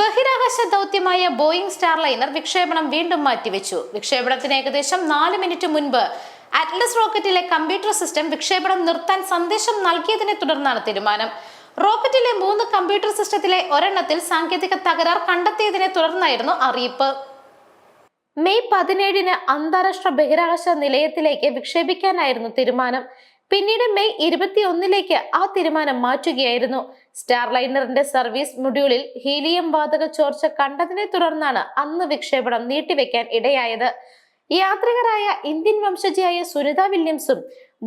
ബഹിരാകാശ ദൗത്യമായ Boeing Starliner വിക്ഷേപണം വീണ്ടും മാറ്റിവെച്ചു. വിക്ഷേപണത്തിന് ഏകദേശം നാല് മിനിറ്റ് മുൻപ് അറ്റ്ലസ് റോക്കറ്റിലെ കമ്പ്യൂട്ടർ സിസ്റ്റം വിക്ഷേപണം നിർത്താൻ സന്ദേശം നൽകിയതിനെ തുടർന്നാണ് തീരുമാനം. റോക്കറ്റിലെ മൂന്ന് കമ്പ്യൂട്ടർ സിസ്റ്റത്തിലെ ഒരെണ്ണത്തിൽ സാങ്കേതിക തകരാർ കണ്ടെത്തിയതിനെ തുടർന്നായിരുന്നു അറിയിപ്പ്. മെയ് പതിനേഴിന് അന്താരാഷ്ട്ര ബഹിരാകാശ നിലയത്തിലേക്ക് വിക്ഷേപിക്കാനായിരുന്നു തീരുമാനം. പിന്നീട് മെയ് ഇരുപത്തിയൊന്നിലേക്ക് ആ തീരുമാനം മാറ്റുകയായിരുന്നു. സ്റ്റാർലൈനറിന്റെ സർവീസ് മൊഡ്യൂളിൽ ഹീലിയം വാതക ചോർച്ച കണ്ടതിനെ തുടർന്നാണ് അന്ന് വിക്ഷേപണം നീട്ടിവെക്കാൻ ഇടയായത്. യാത്രികരായ ഇന്ത്യൻ വംശജയായ സുനിത വില്യംസും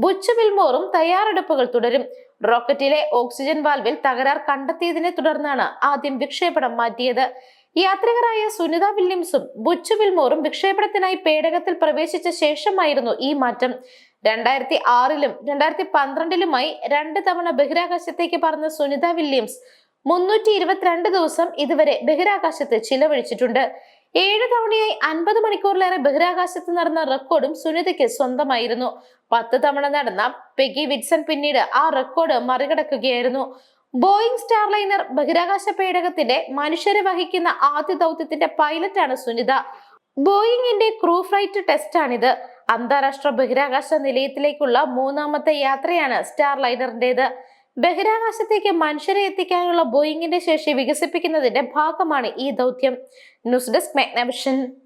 ബുച്ച് വിൽമോറും തയ്യാറെടുപ്പുകൾ തുടരും. റോക്കറ്റിലെ ഓക്സിജൻ വാൽവിൽ തകരാർ കണ്ടെത്തിയതിനെ തുടർന്നാണ് ആദ്യം വിക്ഷേപണം മാറ്റിയത്. യാത്രികരായ സുനിത വില്യംസും ബുച്ച് വിൽമോറും വിക്ഷേപണത്തിനായി പേടകത്തിൽ പ്രവേശിച്ച ശേഷമായിരുന്നു ഈ മാറ്റം. രണ്ടായിരത്തി ആറിലും രണ്ടായിരത്തി പന്ത്രണ്ടിലുമായി രണ്ട് തവണ ബഹിരാകാശത്തേക്ക് പറഞ്ഞ സുനിത വില്യംസ് മുന്നൂറ്റി ഇരുപത്തിരണ്ട് ദിവസം ഇതുവരെ ബഹിരാകാശത്ത് ചിലവഴിച്ചിട്ടുണ്ട്. ഏഴ് തവണയായി അൻപത് മണിക്കൂറിലേറെ ബഹിരാകാശത്ത് നടന്ന റെക്കോർഡും സുനിതയ്ക്ക് സ്വന്തമായിരുന്നു. പത്ത് തവണ നടന്ന പെഗി വിറ്റ്സൺ പിന്നീട് ആ റെക്കോർഡ് മറികടക്കുകയായിരുന്നു. ബോയിങ് സ്റ്റാർലൈനർ ബഹിരാകാശ പേടകത്തിന്റെ മനുഷ്യരെ വഹിക്കുന്ന ആദ്യ ദൗത്യത്തിന്റെ പൈലറ്റാണ് സുനിത. ബോയിങ്ങിന്റെ ക്രൂ ഫ്ലൈറ്റ് ടെസ്റ്റാണിത്. അന്താരാഷ്ട്ര ബഹിരാകാശ നിലയത്തിലേക്കുള്ള മൂന്നാമത്തെ യാത്രയാണ് സ്റ്റാർ ലൈനറിന്റേത് ബഹിരാകാശത്തേക്ക് മനുഷ്യരെ എത്തിക്കാനുള്ള ബോയിങ്ങിന്റെ ശേഷി വികസിപ്പിക്കുന്നതിന്റെ ഭാഗമാണ് ഈ ദൗത്യം. News desk Magnavision.